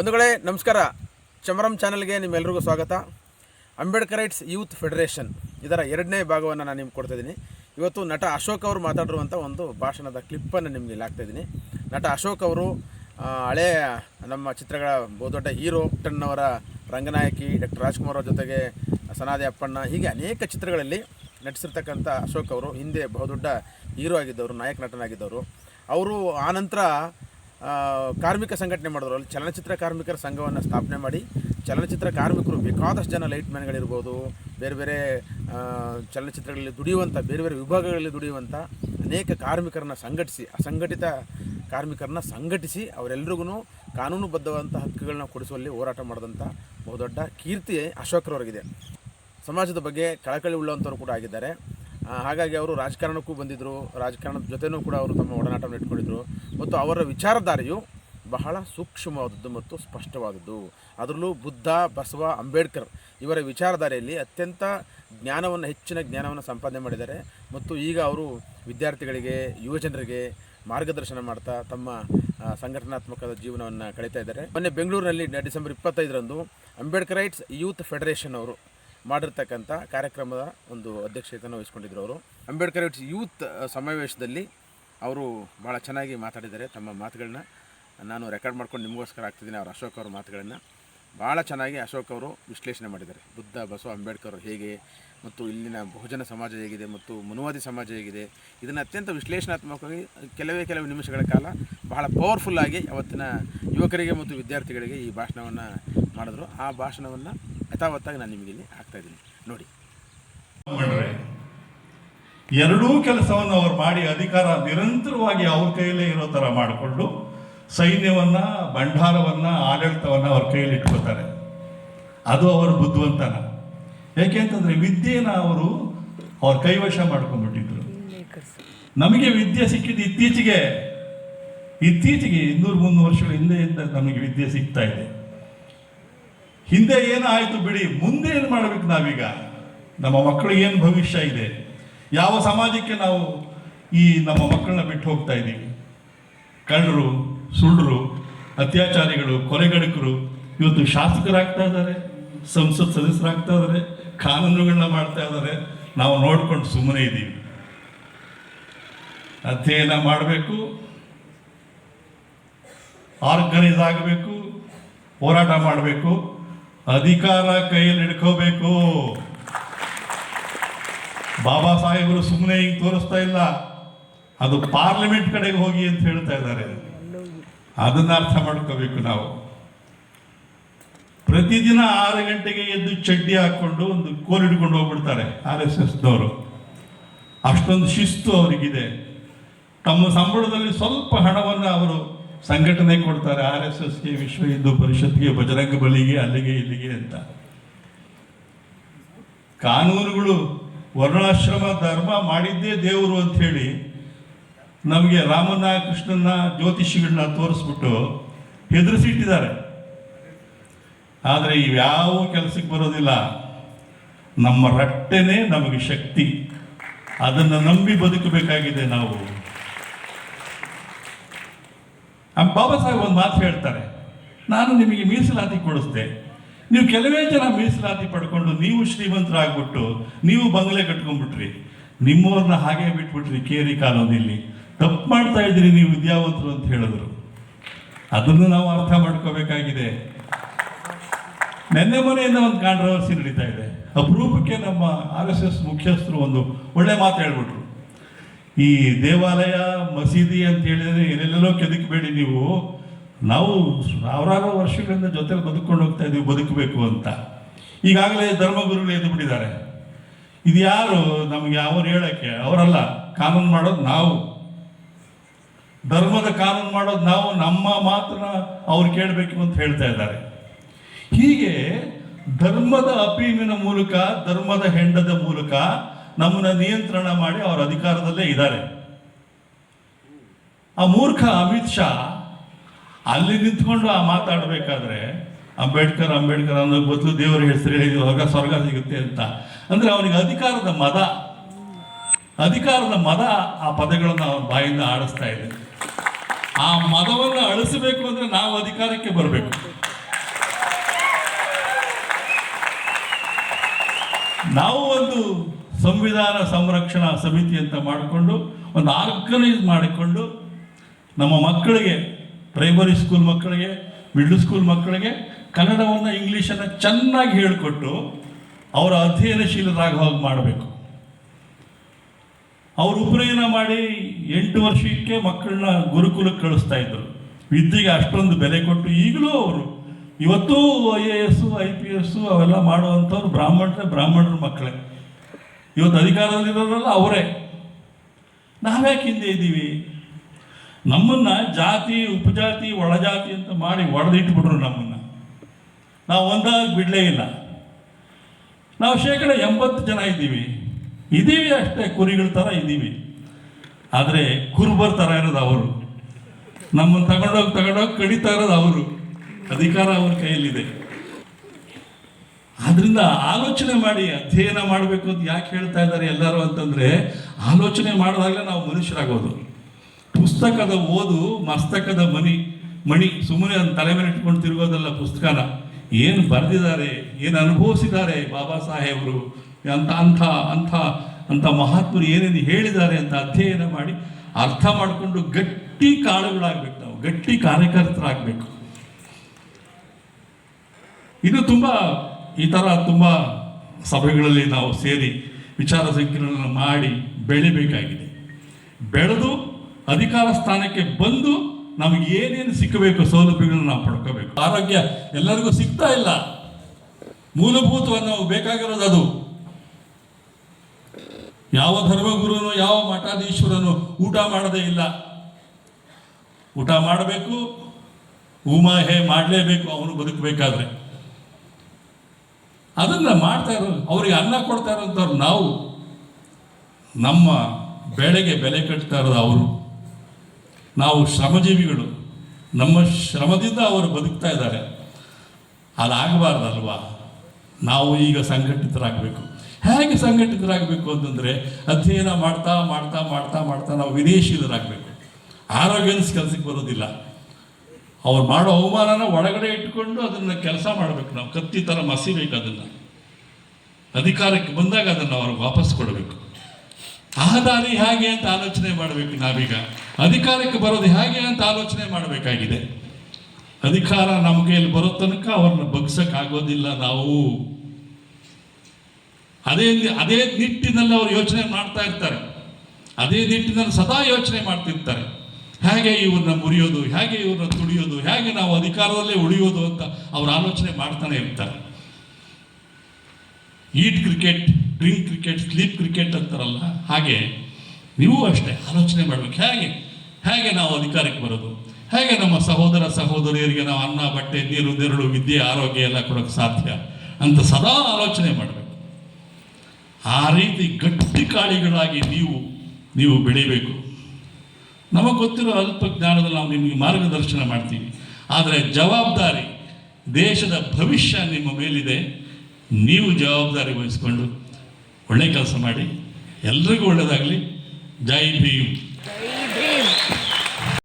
ಬಂಧುಗಳೇ, ನಮಸ್ಕಾರ. ಚಮರಂ ಚಾನಲ್ಗೆ ನಿಮ್ಮೆಲ್ಲರಿಗೂ ಸ್ವಾಗತ. ಅಂಬೇಡ್ಕರೈಟ್ಸ್ ಯೂತ್ ಫೆಡರೇಷನ್ ಇದರ ಎರಡನೇ ಭಾಗವನ್ನು ನಾನು ನಿಮ್ಗೆ ಕೊಡ್ತಾ ಇದ್ದೀನಿ. ಇವತ್ತು ನಟ ಅಶೋಕ್ ಅವರು ಮಾತಾಡಿರುವಂಥ ಒಂದು ಭಾಷಣದ ಕ್ಲಿಪ್ಪನ್ನು ನಿಮಗೆ ಇಲ್ಲಿ ಹಾಕ್ತಾಯಿದ್ದೀನಿ ನಟ ಅಶೋಕ್ ಅವರು ಹಳೇ ನಮ್ಮ ಚಿತ್ರಗಳ ಬಹುದೊಡ್ಡ ಹೀರೋ ಟನ್ನವರ ರಂಗನಾಯಕಿ, ಡಾಕ್ಟರ್ ರಾಜ್ಕುಮಾರ್ ಅವ್ರ ಜೊತೆಗೆ ಸನಾದಿ ಅಪ್ಪಣ್ಣ, ಹೀಗೆ ಅನೇಕ ಚಿತ್ರಗಳಲ್ಲಿ ನಟಿಸಿರ್ತಕ್ಕಂಥ ಅಶೋಕ್ ಅವರು, ಹಿಂದೆ ಬಹುದೊಡ್ಡ ಹೀರೋ ಆಗಿದ್ದವರು, ನಾಯಕ ನಟನಾಗಿದ್ದವರು. ಅವರು ಆನಂತರ ಕಾರ್ಮಿಕ ಸಂಘಟನೆ ಮಾಡಿದ್ರು. ಅಲ್ಲಿ ಚಲನಚಿತ್ರ ಕಾರ್ಮಿಕರ ಸಂಘವನ್ನು ಸ್ಥಾಪನೆ ಮಾಡಿ, ಚಲನಚಿತ್ರ ಕಾರ್ಮಿಕರು ಬೇಕಾದಷ್ಟು ಜನ ಲೈಟ್ ಮ್ಯಾನ್ಗಳಿರ್ಬೋದು, ಬೇರೆ ಬೇರೆ ಚಲನಚಿತ್ರಗಳಲ್ಲಿ ದುಡಿಯುವಂಥ ಬೇರೆ ಬೇರೆ ವಿಭಾಗಗಳಲ್ಲಿ ದುಡಿಯುವಂಥ ಅನೇಕ ಕಾರ್ಮಿಕರನ್ನ ಸಂಘಟಿಸಿ, ಅಸಂಘಟಿತ ಕಾರ್ಮಿಕರನ್ನ ಸಂಘಟಿಸಿ ಅವರೆಲ್ಲರಿಗೂ ಕಾನೂನುಬದ್ಧವಾದಂಥ ಹಕ್ಕುಗಳನ್ನ ಕೊಡಿಸುವಲ್ಲಿ ಹೋರಾಟ ಮಾಡಿದಂಥ ಬಹುದೊಡ್ಡ ಕೀರ್ತಿ ಅಶೋಕರವರೆಗಿದೆ. ಸಮಾಜದ ಬಗ್ಗೆ ಕಳಕಳಿ ಉಳ್ಳಂಥವ್ರು ಕೂಡ ಆಗಿದ್ದಾರೆ. ಹಾಗಾಗಿ ಅವರು ರಾಜಕಾರಣಕ್ಕೂ ಬಂದಿದ್ದರು ರಾಜಕಾರಣದ ಜೊತೆನೂ ಕೂಡ ಅವರು ತಮ್ಮ ಒಡನಾಟವನ್ನು ಇಟ್ಕೊಂಡಿದ್ರು. ಮತ್ತು ಅವರ ವಿಚಾರಧಾರೆಯು ಬಹಳ ಸೂಕ್ಷ್ಮವಾದದ್ದು ಮತ್ತು ಸ್ಪಷ್ಟವಾದದ್ದು. ಅದರಲ್ಲೂ ಬುದ್ಧ, ಬಸವ, ಅಂಬೇಡ್ಕರ್ ಇವರ ವಿಚಾರಧಾರೆಯಲ್ಲಿ ಅತ್ಯಂತ ಜ್ಞಾನವನ್ನು, ಹೆಚ್ಚಿನ ಜ್ಞಾನವನ್ನು ಸಂಪಾದನೆ ಮಾಡಿದ್ದಾರೆ ಮತ್ತು ಈಗ ಅವರು ವಿದ್ಯಾರ್ಥಿಗಳಿಗೆ ಯುವಜನರಿಗೆ ಮಾರ್ಗದರ್ಶನ ಮಾಡ್ತಾ ತಮ್ಮ ಸಂಘಟನಾತ್ಮಕ ಜೀವನವನ್ನು ಕಳೀತಾ ಇದ್ದಾರೆ. ಮೊನ್ನೆ ಬೆಂಗಳೂರಿನಲ್ಲಿ ಡಿಸೆಂಬರ್ ಇಪ್ಪತ್ತೈದರಂದು ಅಂಬೇಡ್ಕರೈಟ್ಸ್ ಯೂತ್ ಫೆಡರೇಷನ್ ಅವರು ಮಾಡಿರ್ತಕ್ಕಂಥ ಕಾರ್ಯಕ್ರಮದ ಒಂದು ಅಧ್ಯಕ್ಷತೆಯನ್ನು ವಹಿಸ್ಕೊಂಡಿದ್ರು ಅವರು. ಅಂಬೇಡ್ಕರೈಟ್ಸ್ ಯೂತ್ ಸಮಾವೇಶದಲ್ಲಿ ಅವರು ಭಾಳ ಚೆನ್ನಾಗಿ ಮಾತಾಡಿದ್ದಾರೆ ತಮ್ಮ ಮಾತುಗಳನ್ನ. ನಾನು ರೆಕಾರ್ಡ್ ಮಾಡ್ಕೊಂಡು ನಿಮಗೋಸ್ಕರ ಆಗ್ತಿದ್ದೀನಿ ಅವ್ರ ಅಶೋಕ್ ಅವ್ರ ಮಾತುಗಳನ್ನು. ಭಾಳ ಚೆನ್ನಾಗಿ ಅಶೋಕ್ ಅವರು ವಿಶ್ಲೇಷಣೆ ಮಾಡಿದ್ದಾರೆ. ಬುದ್ಧ, ಬಸವ, ಅಂಬೇಡ್ಕರ್ ಹೇಗೆ ಮತ್ತು ಇಲ್ಲಿನ ಬಹುಜನ ಸಮಾಜ ಹೇಗಿದೆ ಮತ್ತು ಮನುವಾದಿ ಸಮಾಜ ಹೇಗಿದೆ. ಇದನ್ನು ಅತ್ಯಂತ ವಿಶ್ಲೇಷಣಾತ್ಮಕವಾಗಿ ಕೆಲವೇ ಕೆಲವು ನಿಮಿಷಗಳ ಕಾಲ ಬಹಳ ಪವರ್ಫುಲ್ಲಾಗಿ ಅವತ್ತಿನ ಯುವಕರಿಗೆ ಮತ್ತು ವಿದ್ಯಾರ್ಥಿಗಳಿಗೆ ಈ ಭಾಷಣವನ್ನು ಮಾಡಿದ್ರು. ಆ ಭಾಷಣವನ್ನು ಯಥಾವತ್ತಾಗಿ ನಾನು ನಿಮಗೆ ಇಲ್ಲಿ ಹಾಕ್ತಾಯಿದ್ದೀನಿ ನೋಡಿ. ಎರಡೂ ಕೆಲಸವನ್ನು ಅವ್ರು ಮಾಡಿ ಅಧಿಕಾರ ನಿರಂತರವಾಗಿ ಅವ್ರ ಕೈಯಲ್ಲೇ ಇರೋ ಥರ ಮಾಡಿಕೊಂಡು ಸೈನ್ಯವನ್ನ, ಭಂಡಾರವನ್ನ, ಆಡಳಿತವನ್ನ ಅವ್ರ ಕೈಯಲ್ಲಿ ಇಟ್ಕೋತಾರೆ. ಅದು ಅವರ ಬುದ್ಧಿವಂತನ. ಯಾಕೆಂತಂದ್ರೆ ವಿದ್ಯೆನ ಅವರು ಅವ್ರ ಕೈವಶ ಮಾಡ್ಕೊಂಡ್ಬಿಟ್ಟಿದ್ರು. ನಮಗೆ ವಿದ್ಯೆ ಸಿಕ್ಕಿದ್ದು ಇತ್ತೀಚೆಗೆ ಇತ್ತೀಚೆಗೆ ಇನ್ನೂರು ಮುನ್ನೂರು ವರ್ಷಗಳ ಹಿಂದೆಯಿಂದ ನಮಗೆ ವಿದ್ಯೆ ಸಿಗ್ತಾ ಇದೆ. ಹಿಂದೆ ಏನಾಯ್ತು ಬಿಡಿ, ಮುಂದೆ ಏನು ಮಾಡ್ಬೇಕು ನಾವೀಗ? ನಮ್ಮ ಮಕ್ಕಳಿಗೆ ಏನು ಭವಿಷ್ಯ ಇದೆ? ಯಾವ ಸಮಾಜಕ್ಕೆ ನಾವು ಈ ನಮ್ಮ ಮಕ್ಕಳನ್ನ ಬಿಟ್ಟು ಹೋಗ್ತಾ ಇದ್ದೀವಿ? ಕಳ್ಳರು ಸುಳ್ಳರು ಅತ್ಯಾಚಾರಿಗಳು, ಕೊಲೆಗಡಕರು ಇವತ್ತು ಶಾಸಕರಾಗ್ತಾ ಇದ್ದಾರೆ, ಸಂಸತ್ ಸದಸ್ಯರಾಗ್ತಾ ಇದ್ದಾರೆ ಕಾನೂನುಗಳನ್ನ ಮಾಡ್ತಾ ಇದ್ದಾರೆ. ನಾವು ನೋಡ್ಕೊಂಡು ಸುಮ್ಮನೆ ಇದ್ದೀವಿ. ಅಧ್ಯಯನ ಮಾಡಬೇಕು. ಆರ್ಗನೈಸ್ ಆಗಬೇಕು. ಹೋರಾಟ ಮಾಡಬೇಕು. ಅಧಿಕಾರ ಕೈಯಲ್ಲಿ ಹಿಡ್ಕೋಬೇಕು. ಬಾಬಾ ಸಾಹೇಬರು ಸುಮ್ಮನೆ ಹಿಂಗೆ ತೋರಿಸ್ತಾ ಇಲ್ಲ. ಅದು ಪಾರ್ಲಿಮೆಂಟ್ ಕಡೆಗೆ ಹೋಗಿ ಅಂತ ಹೇಳ್ತಾ ಇದ್ದಾರೆ. ಅದನ್ನ ಅರ್ಥ ಮಾಡ್ಕೋಬೇಕು ನಾವು. ಪ್ರತಿದಿನ ಆರು ಗಂಟೆಗೆ ಎದ್ದು ಚಡ್ಡಿ ಹಾಕೊಂಡು ಒಂದು ಕೋಲ್ ಹಿಡ್ಕೊಂಡು ಹೋಗ್ಬಿಡ್ತಾರೆ ಆರ್ ಎಸ್ ಎಸ್ನವರು. ಅಷ್ಟೊಂದು ಶಿಸ್ತು ಅವರಿಗಿದೆ. ತಮ್ಮ ಸಂಬಳದಲ್ಲಿ ಸ್ವಲ್ಪ ಹಣವನ್ನು ಅವರು ಸಂಘಟನೆ ಕೊಡ್ತಾರೆ, ಆರ್ ಎಸ್ ಎಸ್ಗೆ, ವಿಶ್ವ ಹಿಂದೂ ಪರಿಷತ್ಗೆ ಬಜರಂಗ ಬಲಿಗೆ, ಅಲ್ಲಿಗೆ ಇಲ್ಲಿಗೆ ಅಂತ. ಕಾನೂನುಗಳು ವರ್ಣಾಶ್ರಮ ಧರ್ಮ ಮಾಡಿದ್ದೇ ದೇವರು ಅಂತ ಹೇಳಿ ನಮಗೆ ರಾಮನ ಕೃಷ್ಣನ ಜ್ಯೋತಿಷಿಗಳನ್ನ ತೋರಿಸ್ಬಿಟ್ಟು ಹೆದರಿಸಿಟ್ಟಿದ್ದಾರೆ. ಆದರೆ ಇವ್ಯಾವ ಕೆಲಸಕ್ಕೆ ಬರೋದಿಲ್ಲ. ನಮ್ಮ ರಟ್ಟೆನೇ ನಮಗೆ ಶಕ್ತಿ. ಅದನ್ನು ನಂಬಿ ಬದುಕಬೇಕಾಗಿದೆ ನಾವು. ಬಾಬಾ ಸಾಹೇಬ್ ಒಂದು ಮಾತು ಹೇಳ್ತಾರೆ. ನಾನು ನಿಮಗೆ ಮೀಸಲಾತಿ ಕೊಡಿಸ್ದೆ. ನೀವು ಕೆಲವೇ ಜನ ಮೀಸಲಾತಿ ಪಡ್ಕೊಂಡು ನೀವು ಶ್ರೀಮಂತರಾಗ್ಬಿಟ್ಟು ನೀವು ಬಂಗಲೆ ಕಟ್ಕೊಂಡ್ಬಿಟ್ರಿ. ನಿಮ್ಮವ್ರನ್ನ ಹಾಗೆ ಬಿಟ್ಬಿಟ್ರಿ ಕೇರಿ ಕಾಲೋನಿಯಲ್ಲಿ ತಪ್ಪು ಮಾಡ್ತಾ ಇದ್ದೀರಿ ನೀವು ವಿದ್ಯಾವಂತರು ಅಂತ ಹೇಳಿದ್ರು. ಅದನ್ನು ನಾವು ಅರ್ಥ ಮಾಡ್ಕೋಬೇಕಾಗಿದೆ. ನೆನ್ನೆ ಮನೆಯಿಂದ ಒಂದು ಕಾಂಟ್ರವರ್ಸಿ ನಡೀತಾ ಇದೆ. ಅಪರೂಪಕ್ಕೆ ನಮ್ಮ ಆರ್ ಎಸ್ ಎಸ್ ಮುಖ್ಯಸ್ಥರು ಒಂದು ಒಳ್ಳೆ ಮಾತು ಹೇಳ್ಬಿಟ್ರು. ಈ ದೇವಾಲಯ, ಮಸೀದಿ ಅಂತ ಹೇಳಿದ್ರೆ ಏನೆಲ್ಲೋ ಕೆದಕಬೇಡಿ ನೀವು. ನಾವು ಸಾವಿರಾರು ವರ್ಷಗಳಿಂದ ಜೊತೆಗೆ ಬದುಕೊಂಡು ಹೋಗ್ತಾ ಇದ್ದೀವಿ ಬದುಕಬೇಕು ಅಂತ. ಈಗಾಗಲೇ ಧರ್ಮಗುರುಗಳು ಎದ್ದು ಬಿಟ್ಟಿದ್ದಾರೆ. ಇದು ಯಾರು ನಮಗೆ ಅವ್ರು ಹೇಳಕ್ಕೆ? ಅವರಲ್ಲ, ಕಾನೂನು ಮಾಡೋದು ನಾವು. ಧರ್ಮದ ಕಾನೂನು ಮಾಡೋದು ನಾವು, ನಮ್ಮ ಮಾತ್ರ ಅವ್ರು ಕೇಳಬೇಕು ಅಂತ ಹೇಳ್ತಾ ಇದ್ದಾರೆ. ಹೀಗೆ ಧರ್ಮದ ಅಪೀಮಿನ ಮೂಲಕ, ಧರ್ಮದ ಹೆಂಡದ ಮೂಲಕ ನಮ್ಮನ್ನ ನಿಯಂತ್ರಣ ಮಾಡಿ ಅವರ ಅಧಿಕಾರದಲ್ಲೇ ಇದ್ದಾರೆ. ಆ ಮೂರ್ಖ ಅಮಿತ್ ಶಾ ಅಲ್ಲಿ ನಿಂತ್ಕೊಂಡು ಆ ಮಾತಾಡಬೇಕಾದ್ರೆ ಅಂಬೇಡ್ಕರ್ ಅಂಬೇಡ್ಕರ್ ಅನ್ನೋ ಗೊತ್ತು ದೇವರ ಹೆಸರು ಹೇಳಿದ ಸ್ವರ್ಗ ಸಿಗುತ್ತೆ ಅಂತ. ಅಂದರೆ ಅವನಿಗೆ ಅಧಿಕಾರದ ಮದ. ಅಧಿಕಾರದ ಮದ ಆ ಪದಗಳನ್ನು ಅವನ ಬಾಯಿಂದ ಆಡಿಸ್ತಾ ಇದೆ. ಆ ಮದವನ್ನು ಅಳಿಸಬೇಕು ಅಂದರೆ ನಾವು ಅಧಿಕಾರಕ್ಕೆ ಬರಬೇಕು. ನಾವು ಒಂದು ಸಂವಿಧಾನ ಸಂರಕ್ಷಣಾ ಸಮಿತಿ ಅಂತ ಮಾಡಿಕೊಂಡು, ಒಂದು ಆರ್ಗನೈಸ್ ಮಾಡಿಕೊಂಡು ನಮ್ಮ ಮಕ್ಕಳಿಗೆ ಪ್ರೈಮರಿ ಸ್ಕೂಲ್ ಮಕ್ಕಳಿಗೆ ಮಿಡ್ಲ್ ಸ್ಕೂಲ್ ಮಕ್ಕಳಿಗೆ ಕನ್ನಡವನ್ನು ಇಂಗ್ಲೀಷನ್ನು ಚೆನ್ನಾಗಿ ಹೇಳಿಕೊಟ್ಟು ಅವರ ಅಧ್ಯಯನಶೀಲರಾಗಿ ಹೋಗಿ ಮಾಡಬೇಕು. ಅವರು ಉಪನಯನ ಮಾಡಿ ಎಂಟು ವರ್ಷಕ್ಕೆ ಮಕ್ಕಳನ್ನ ಗುರುಕುಲಕ್ಕೆ ಕಳಿಸ್ತಾ ಇದ್ದರು ವಿದ್ಯೆಗೆ ಅಷ್ಟೊಂದು ಬೆಲೆ ಕೊಟ್ಟು ಈಗಲೂ ಅವರು ಇವತ್ತು I A S, I P S ಅವೆಲ್ಲ ಮಾಡುವಂಥವ್ರು ಬ್ರಾಹ್ಮಣರೇ, ಬ್ರಾಹ್ಮಣರ ಮಕ್ಕಳೇ. ಇವತ್ತು ಅಧಿಕಾರದಲ್ಲಿರೋರೆಲ್ಲ ಅವರೇ. ನಾವ್ಯಾಕೆ ಹಿಂದೆ ಇದ್ದೀವಿ? ನಮ್ಮನ್ನ ಜಾತಿ, ಉಪಜಾತಿ, ಒಳಜಾತಿ ಅಂತ ಮಾಡಿ ಒಡೆದಿಟ್ಬಿಟ್ರು ನಮ್ಮನ್ನ. ನಾವು ಒಂದಾಗಿ ಬಿಡಲೇ ಇಲ್ಲ. ನಾವು ಶೇಕಡ ಎಂಬತ್ತು ಜನ ಇದ್ದೀವಿ. ಇದ್ದೀವಿ ಅಷ್ಟೇ, ಕುರಿಗಳ ಥರ ಇದ್ದೀವಿ. ಆದರೆ ಕುರುಬರ್ ಥರ ಇರೋದು ಅವರು. ನಮ್ಮನ್ನು ತಗೊಂಡೋಗಿ ತಗೊಂಡೋಗಿ ಕಡಿತಾ ಇರೋದು ಅವರು. ಅಧಿಕಾರ ಅವ್ರ ಕೈಯಲ್ಲಿದೆ. ಆದ್ರಿಂದ ಆಲೋಚನೆ ಮಾಡಿ ಅಧ್ಯಯನ ಮಾಡಬೇಕು ಅಂತ ಯಾಕೆ ಹೇಳ್ತಾ ಇದ್ದಾರೆ ಎಲ್ಲರೂ ಅಂತಂದ್ರೆ, ಆಲೋಚನೆ ಮಾಡಿದಾಗಲೇ ನಾವು ಮನುಷ್ಯರಾಗೋದು. ಪುಸ್ತಕದ ಓದು ಮಸ್ತಕದ ಮಣಿ ಮಣಿ. ಸುಮ್ಮನೆ ಒಂದು ತಲೆ ಮೇಲೆ ಇಟ್ಕೊಂಡು ತಿರುಗೋದಲ್ಲ ಪುಸ್ತಕನ. ಏನು ಬರೆದಿದ್ದಾರೆ, ಏನು ಅನುಭವಿಸಿದ್ದಾರೆ ಬಾಬಾ ಸಾಹೇಬರು? ಅಂತ, ಅಂಥ ಅಂಥ ಅಂಥ ಮಹಾತ್ಮರು ಏನೇನು ಹೇಳಿದ್ದಾರೆ ಅಂತ ಅಧ್ಯಯನ ಮಾಡಿ ಅರ್ಥ ಮಾಡಿಕೊಂಡು ಗಟ್ಟಿ ಕಾಳುಗಳಾಗಬೇಕು ನಾವು. ಗಟ್ಟಿ ಕಾರ್ಯಕರ್ತರಾಗಬೇಕು. ಇದು ತುಂಬ ಈ ಥರ ತುಂಬ ಸಭೆಗಳಲ್ಲಿ ನಾವು ಸೇರಿ ವಿಚಾರ ಸಂಕಿರಣ ಮಾಡಿ ಬೆಳಿಬೇಕಾಗಿದೆ. ಬೆಳೆದು ಅಧಿಕಾರ ಸ್ಥಾನಕ್ಕೆ ಬಂದು ನಮಗೆ ಏನೇನು ಸಿಕ್ಕಬೇಕು, ಸೌಲಭ್ಯಗಳನ್ನ ನಾವು ಪಡ್ಕೋಬೇಕು. ಆರೋಗ್ಯ ಎಲ್ಲರಿಗೂ ಸಿಗ್ತಾ ಇಲ್ಲ. ಮೂಲಭೂತವಾಗಿ ನಾವು ಬೇಕಾಗಿರೋದು ಅದು. ಯಾವ ಧರ್ಮಗುರುನು, ಯಾವ ಮಠಾಧೀಶ್ವರನು ಊಟ ಮಾಡದೇ ಇಲ್ಲ. ಊಟ ಮಾಡಬೇಕು ಉಮಾಹೆ ಮಾಡಲೇಬೇಕು, ಅವನು ಬದುಕಬೇಕಾದ್ರೆ. ಅದನ್ನ ಮಾಡ್ತಾ ಇರೋ, ಅವ್ರಿಗೆ ಅನ್ನ ಕೊಡ್ತಾ ಇರೋಂಥವ್ರು ನಾವು. ನಮ್ಮ ಬೆಳೆಗೆ ಬೆಲೆ ಕಟ್ತಾ ಇರೋದು ಅವರು. ನಾವು ಶ್ರಮಜೀವಿಗಳು. ನಮ್ಮ ಶ್ರಮದಿಂದ ಅವರು ಬದುಕ್ತಾ ಇದ್ದಾರೆ. ಅದಾಗಬಾರ್ದಲ್ವಾ? ನಾವು ಈಗ ಸಂಘಟಿತರಾಗಬೇಕು. ಹೇಗೆ ಸಂಘಟಿತರಾಗಬೇಕು ಅಂತಂದರೆ, ಅಧ್ಯಯನ ಮಾಡ್ತಾ ಮಾಡ್ತಾ ಮಾಡ್ತಾ ಮಾಡ್ತಾ ನಾವು ವಿದೇಶಿಗರಾಗಬೇಕು ಆರೋಗ್ಯನ್ಸ್ ಕೆಲಸಕ್ಕೆ ಬರೋದಿಲ್ಲ. ಅವ್ರು ಮಾಡೋ ಅವಮಾನನ ಒಳಗಡೆ ಇಟ್ಕೊಂಡು ಅದನ್ನು ಕೆಲಸ ಮಾಡಬೇಕು ನಾವು. ಕತ್ತಿ ಥರ ಮಸಿಬೇಕು ಅದನ್ನು. ಅಧಿಕಾರಕ್ಕೆ ಬಂದಾಗ ಅದನ್ನು ಅವ್ರಿಗೆ ವಾಪಸ್ ಕೊಡಬೇಕು. ಆ ದಾರಿ ಹೇಗೆ ಅಂತ ಆಲೋಚನೆ ಮಾಡಬೇಕು ನಾವೀಗ. ಅಧಿಕಾರಕ್ಕೆ ಬರೋದು ಹೇಗೆ ಅಂತ ಆಲೋಚನೆ ಮಾಡಬೇಕಾಗಿದೆ. ಅಧಿಕಾರ ನಮಗೆ ಇಲ್ಲಿ ಬರೋ ತನಕ ಅವ್ರನ್ನ ಬಗ್ಸಕ್ಕಾಗೋದಿಲ್ಲ ನಾವು. ಅದೇ ಅದೇ ನಿಟ್ಟಿನಲ್ಲಿ ಅವರು ಯೋಚನೆ ಮಾಡ್ತಾ ಇರ್ತಾರೆ. ಅದೇ ನಿಟ್ಟಿನಲ್ಲಿ ಸದಾ ಯೋಚನೆ ಮಾಡ್ತಿರ್ತಾರೆ. ಹೇಗೆ ಇವ್ರನ್ನ ಮುರಿಯೋದು, ಹೇಗೆ ಇವ್ರನ್ನ ತುಡಿಯೋದು ಹೇಗೆ ನಾವು ಅಧಿಕಾರದಲ್ಲೇ ಉಳಿಯೋದು ಅಂತ ಅವ್ರು ಆಲೋಚನೆ ಮಾಡ್ತಾನೆ ಇರ್ತಾರೆ. Eat cricket drink cricket sleep cricket ಅಂತಾರಲ್ಲ, ಹಾಗೆ ನೀವು ಅಷ್ಟೇ ಆಲೋಚನೆ ಮಾಡಬೇಕು. ಹೇಗೆ? ಹೇಗೆ ನಾವು ಅಧಿಕಾರಕ್ಕೆ ಬರೋದು? ಹೇಗೆ ನಮ್ಮ ಸಹೋದರ ಸಹೋದರಿಯರಿಗೆ ನಾವು ಅನ್ನ, ಬಟ್ಟೆ, ನೀರು, ನೆರಳು, ವಿದ್ಯೆ, ಆರೋಗ್ಯ ಎಲ್ಲ ಕೊಡೋಕ್ಕೆ ಸಾಧ್ಯ ಅಂತ ಸದಾ ಆಲೋಚನೆ ಮಾಡಬೇಕು. ಆ ರೀತಿ ಗಟ್ಟಿ ಕಾಳಿಗಳಾಗಿ ನೀವು ನೀವು ಬೆಳಿಬೇಕು. ನಮಗೆ ಗೊತ್ತಿರೋ ಅಲ್ಪ ಜ್ಞಾನದಲ್ಲಿ ನಾವು ನಿಮಗೆ ಮಾರ್ಗದರ್ಶನ ಮಾಡ್ತೀವಿ. ಆದರೆ ಜವಾಬ್ದಾರಿ ದೇಶದ ಭವಿಷ್ಯ ನಿಮ್ಮ ಮೇಲಿದೆ. ನೀವು ಜವಾಬ್ದಾರಿ ವಹಿಸ್ಕೊಂಡು ಒಳ್ಳೆ ಕೆಲಸ ಮಾಡಿ. ಎಲ್ರಿಗೂ ಒಳ್ಳೆಯದಾಗಲಿ ಜೈ ಭೀಮ್.